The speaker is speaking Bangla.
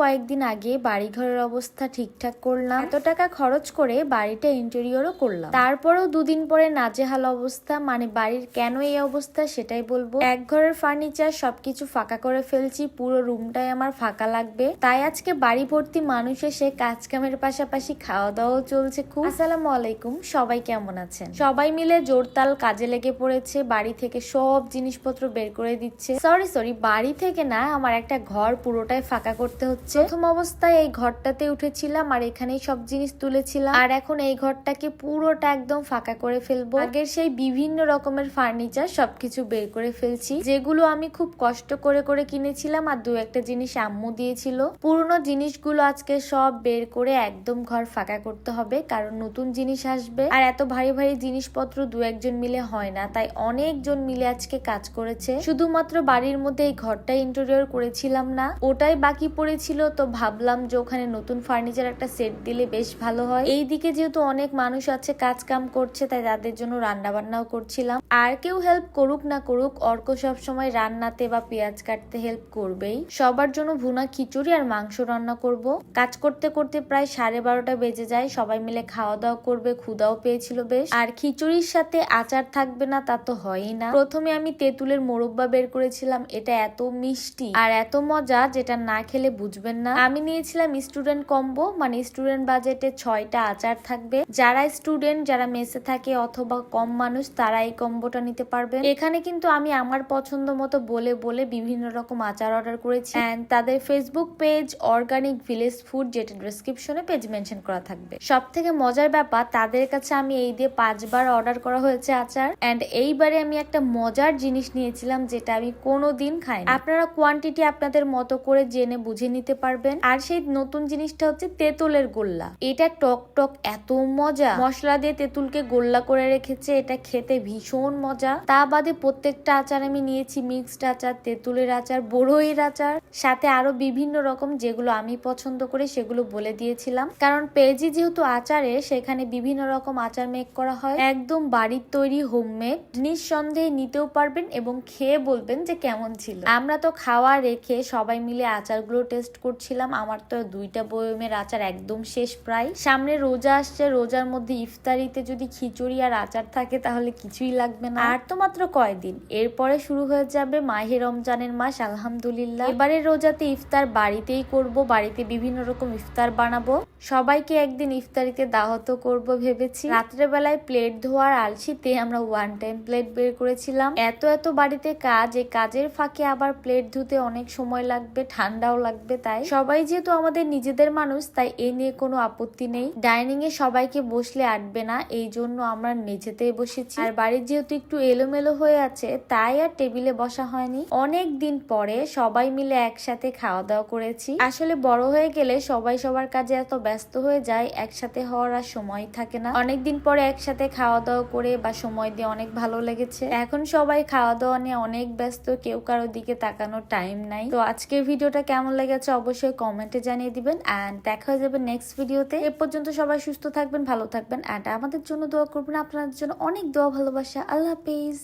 কয়েকদিন আগে বাড়িঘরের অবস্থা ঠিকঠাক করলাম। এত টাকা খরচ করে বাড়িটা ইন্টেরিয়রও করলাম। তারপরেও দুদিন পরে নাজেহাল অবস্থা মানে বাড়ির কেন এই অবস্থা সেটাই বলব। এক ঘরের ফার্নিচার সবকিছু ফাঁকা করে ফেলছি, পুরো রুমটাই আমার ফাঁকা লাগবে। তাই আজকে বাড়ি ভর্তি মানুষ এসে কাজ কামের পাশাপাশি খাওয়া দাওয়াও চলছে খুব। আসসালামু আলাইকুম, সবাই কেমন আছেন? সবাই মিলে জোরতাল কাজে লেগে পড়েছে, বাড়ি থেকে সব জিনিসপত্র বের করে দিচ্ছে। সরি সরি বাড়ি থেকে না, আমার একটা ঘর পুরোটাই ফাঁকা করতে হচ্ছে। প্রথম অবস্থায় এই ঘরটাতে উঠেছিলাম আর এখানেই সব জিনিস তুলেছিলাম। আর এখন এই ঘরটাকে পুরোটা একদম ফাঁকা করে ফেলব। আগের সেই বিভিন্ন রকমের ফার্নিচার সবকিছু বের করে ফেলছি, যেগুলো আমি খুব কষ্ট করে করে কিনেছিলাম আর দু একটা জিনিস আম্মু দিয়েছিল। পুরনো জিনিসগুলো আজকে সব বের করে একদম ঘর ফাঁকা করতে হবে, কারণ নতুন জিনিস আসবে। আর এত ভারী ভারী জিনিসপত্র দু একজন মিলে হয় না, তাই অনেকজন মিলে আজকে কাজ করেছে। শুধুমাত্র বাড়ির মধ্যে এই ঘরটা ইন্টেরিয়র করেছিলাম না, ওটাই বাকি পড়েছিল। তো ভাবলাম যে ওখানে নতুন ফার্নিচার একটা সেট দিলে বেশ ভালো হয়। এইদিকে যেহেতু অনেক মানুষ আছে, কাজ কাম করছে, তাই তাদের জন্য রান্না বান্নাও করছিলাম। আর কেউ হেল্প করুক না করুক অর্ক সব সময় রান্নাতে বা পেঁয়াজ কাটতে হেল্প করবেই। সবার জন্য ভুনা খিচুড়ি আর মাংস রান্না করব। কাজ করতে করতে প্রায় সাড়ে বারোটা বেজে যায়, সবাই মিলে খাওয়া দাওয়া করবে ক্ষুদাও পেয়েছিল বেশ। আর খিচুড়ির সাথে আচার থাকবে না, তা তো হয়ই না। প্রথমে আমি তেঁতুলের মোরব্বা বের করেছিলাম, এটা এত মিষ্টি আর এত মজা যেটা না খেলে বুঝবেন না। আমি নিয়েছিলাম স্টুডেন্ট কম্বো মানে স্টুডেন্ট বাজেটে ছয়টা আচার থাকবে। যারা স্টুডেন্ট যারা মেসে থাকে অথবা কম মানুষ, তারা এই কম্বোটা নিতে পারবেন। এখানে কিন্তু আমি আমার পছন্দ মতো বলে বলে বিভিন্ন রকম আচার অর্ডার করেছি। অ্যান্ড তাদের Facebook page organic village food যেটা ডিসক্রিপশনে পেজ মেনশন করা থাকবে। সব থেকে মজার ব্যাপার, তাদের কাছে আমি এই দিয়ে পাঁচবার অর্ডার করা হয়েছে আচার। অ্যান্ড এইবারে আমি একটা মজার জিনিস নিয়েছিলাম, যেটা আমি কোনোদিন খাই আপনারা কোয়ান্টিটি আপনাদের মতো করে জেনে বুঝে নিতে পারবেন। আর সেই নতুন জিনিসটা হচ্ছে তেঁতুলের গোল্লা। এটা টক টক এত মজা। মশলা দিয়ে তেঁতুলকে গোল্লা করে রেখেছে। এটা খেতে ভীষণ মজা। তা বাদে প্রত্যেকটা আচার আমি নিয়েছি। মিক্সড আচার, তেঁতুলের আচার, বড়ইয়ের আচার। সাথে আরও বিভিন্ন রকম যেগুলো আমি পছন্দ করি, সেগুলো বলে দিয়েছিলাম। কারণ পেজি যেহেতু আচারে, সেখানে বিভিন্ন রকম আচার মেক করা হয়। একদম বাড়ির তৈরি হোমমেড নিঃসন্দেহে নিতেও পারবেন এবং খেয়ে বলবেন যে কেমন ছিল। আমরা তো খাওয়া, রেখে সবাই মিলে আচারগুলো টেস্ট করছিলাম, আমার তো দুইটা বয়মের আচার একদম শেষ প্রায়। সামনে রোজা আসছে, রোজার মধ্যে ইফতারিতে যদি খিচুড়ি আর আচার থাকে, তাহলে কিছুই লাগবে না। আর তো মাত্র কয়দিন। এরপরে শুরু হয়ে যাবে মাহে রমজানের মাস, আলহামদুলিল্লাহ। এবারে রোজাতে ইফতার বাড়িতেই করব, বাড়িতে বিভিন্ন রকম ইফতার বানাবো। সবাইকে একদিন ইফতারিতে দাহত করব ভেবেছি। রাত্রে বেলায় প্লেট ধোয়ার আলসিতে আমরা ওয়ান টাইম প্লেট বের করেছিলাম। এত এত বাড়িতে কাজ এই কাজের ফাঁকে আবার প্লেট ধুতে অনেক সময় লাগবে, ঠান্ডাও লাগবে তাই? সবাই যেহেতু আমাদের নিজেদের মানুষ, তাই এ নিয়ে কোনো আপত্তি নেই। ডাইনিং এ সবাইকে বসলে আটবে না, এই জন্য আমরা মেঝেতেই বসেছি। আর বাড়ির যেহেতু একটু এলোমেলো হয়ে আছে, তাই আর টেবিলে বসা হয়নি। অনেক দিন পরে সবাই মিলে একসাথে খাওয়া দাওয়া করেছি। আসলে বড় হয়ে গেলে সবাই সবার কাজে এত ব্যস্ত হয়ে যায়, একসাথে হওয়ার আর সময় থাকে না। অনেকদিন পরে একসাথে খাওয়া দাওয়া করে বা সময় দিয়ে অনেক ভালো লেগেছে। এখন সবাই খাওয়া দাওয়া নিয়ে অনেক ব্যস্ত, কেউ কারোর দিকে তাকানোর টাইম নাই। তো আজকের ভিডিওটা কেমন লেগেছে অবশ্যই কমেন্টে জানিয়ে দিবেন অ্যান্ড দেখা হয়ে যাবে নেক্সট ভিডিওতে এ পর্যন্ত সবাই সুস্থ থাকবেন, ভালো থাকবেন অ্যান্ড আমাদের জন্য দোয়া করবেন। আপনাদের জন্য অনেক দোয়া, ভালোবাসা। আল্লাহ হাফিজ।